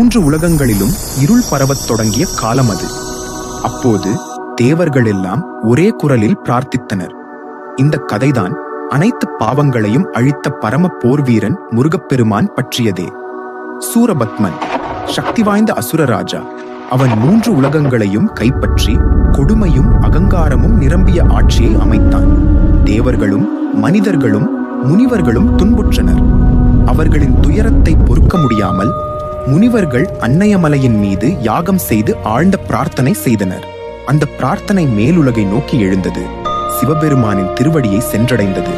மூன்று உலகங்களிலும் இருள் பரவத் தொடங்கிய காலம் அது. அப்போது தேவர்கள் எல்லாம் ஒரே குரலில் பிரார்த்தித்தனர். இந்த கதைதான் அனைத்து பாவங்களையும் அழித்த பரம போர்வீரன் முருகப்பெருமான் பற்றியதே. சூரபத்மன் சக்தி வாய்ந்த அசுரராஜா அவன் மூன்று உலகங்களையும் கைப்பற்றி கொடுமையும் அகங்காரமும் நிரம்பிய ஆட்சியை அமைத்தான். தேவர்களும் மனிதர்களும் முனிவர்களும் துன்புற்றனர். அவர்களின் துயரத்தை பொறுக்க முடியாமல் முனிவர்கள் அன்னையமலையின் மீது யாகம் செய்து ஆழ்ந்த பிரார்த்தனை செய்தனர். அந்த பிரார்த்தனை மேலுலகை நோக்கி எழுந்தது. சிவபெருமானின் திருவடியை சென்றடைந்தது.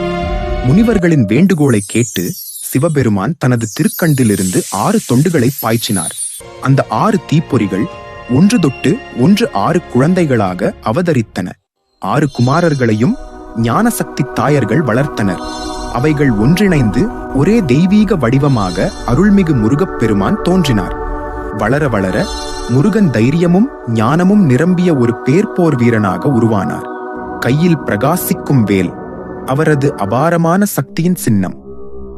முனிவர்களின் வேண்டுகோளை கேட்டு சிவபெருமான் தனது திருக்கண்டிலிருந்து ஆறு தொண்டுகளை பாய்ச்சினார். அந்த ஆறு தீப்பொறிகள் ஒன்று தொட்டு ஒன்று ஆறு குழந்தைகளாக அவதரித்தன. ஆறு குமாரர்களையும் ஞானசக்தி தாயர்கள் வளர்த்தனர். அவைகள் ஒன்றிணைந்து ஒரே தெய்வீக வடிவமாக அருள்மிகு முருகப்பெருமான் தோன்றினார். வளர வளர முருகன் தைரியமும் ஞானமும் நிரம்பிய ஒரு பேர்போர் வீரனாக உருவானார். கையில் பிரகாசிக்கும் வேல் அவரது அபாரமான சக்தியின் சின்னம்.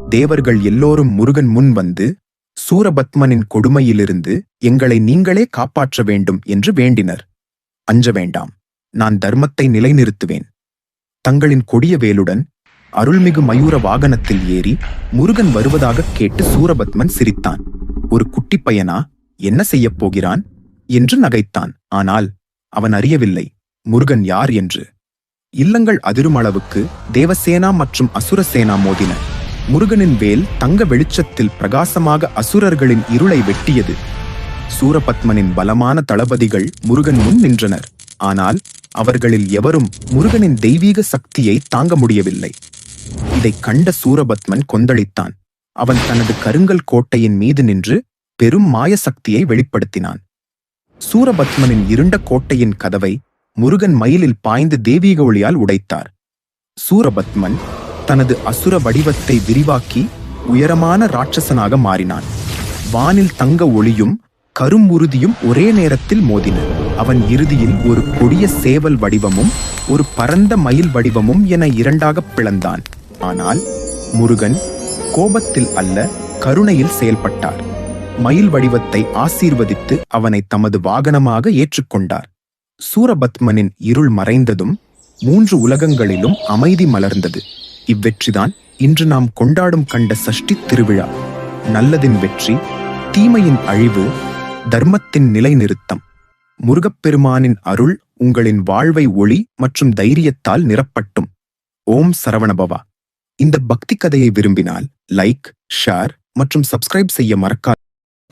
தேவர்கள் எல்லோரும் முருகன் முன் வந்து சூரபத்மனின் கொடுமையிலிருந்து எங்களை நீங்களே காப்பாற்ற வேண்டும் என்று வேண்டினர். அஞ்ச வேண்டாம் நான் தர்மத்தை நிலைநிறுத்துவேன். தங்களின் கொடிய வேலுடன் அருள்மிகு மயூர வாகனத்தில் ஏறி முருகன் வருவதாக கேட்டு சூரபத்மன் சிரித்தான். ஒரு குட்டி பையனா? என்ன செய்யப் போகிறான்? என்று நகைத்தான். ஆனால் அவன் அறியவில்லை. முருகன் யார் என்று? இல்லங்கள் அதிரும் அளவுக்கு தேவசேனா மற்றும் அசுரசேனா மோதின. முருகனின் வேல் தங்க வெளிச்சத்தில் பிரகாசமாக அசுரர்களின் இருளை வெட்டியது. சூரபத்மனின் பலமான தளபதிகள் முருகன் முன் நின்றனர். ஆனால் அவர்களில் எவரும் முருகனின் தெய்வீக சக்தியை தாங்க முடியவில்லை. இதைக் கண்ட சூரபத்மன் கொந்தளித்தான். அவன் தனது கருங்கல் கோட்டையின் மீது நின்று பெரும் மாய சக்தியை வெளிப்படுத்தினான். சூரபத்மனின் இருண்ட கோட்டையின் கதவை முருகன் மயிலில் பாய்ந்து தெய்வீக ஒளியால் உடைத்தார். சூரபத்மன் தனது அசுர வடிவத்தை விரிவாக்கி உயரமான ராட்சசனாக மாறினான். வானில் தங்க ஒளியும் கரும்புருதியும் ஒரே நேரத்தில் மோதின. அவன் இறுதியில் ஒரு கொடிய சேவல் வடிவமும் ஒரு பரந்த மயில் வடிவமும் என இரண்டாகப் பிளந்தான். ஆனால் முருகன் கோபத்தில் அல்ல கருணையில் செயல்பட்டார். மயில் வடிவத்தை ஆசீர்வதித்து அவனை தமது வாகனமாக ஏற்றுக்கொண்டார். சூரபத்மனின் இருள் மறைந்ததும் மூன்று உலகங்களிலும் அமைதி மலர்ந்தது. இவ்வெற்றிதான் இன்று நாம் கொண்டாடும் கண்ட சஷ்டி திருவிழா. நல்லதின் வெற்றி தீமையின் அழிவு தர்மத்தின் நிலைநிறுத்தம். முருகப்பெருமானின் அருள் உங்களின் வாழ்வை ஒளி மற்றும் தைரியத்தால் நிரப்பட்டும். ஓம் சரவணபவா. இந்த பக்தி கதையை விரும்பினால் லைக் ஷேர் மற்றும் சப்ஸ்கிரைப் செய்ய மறக்காது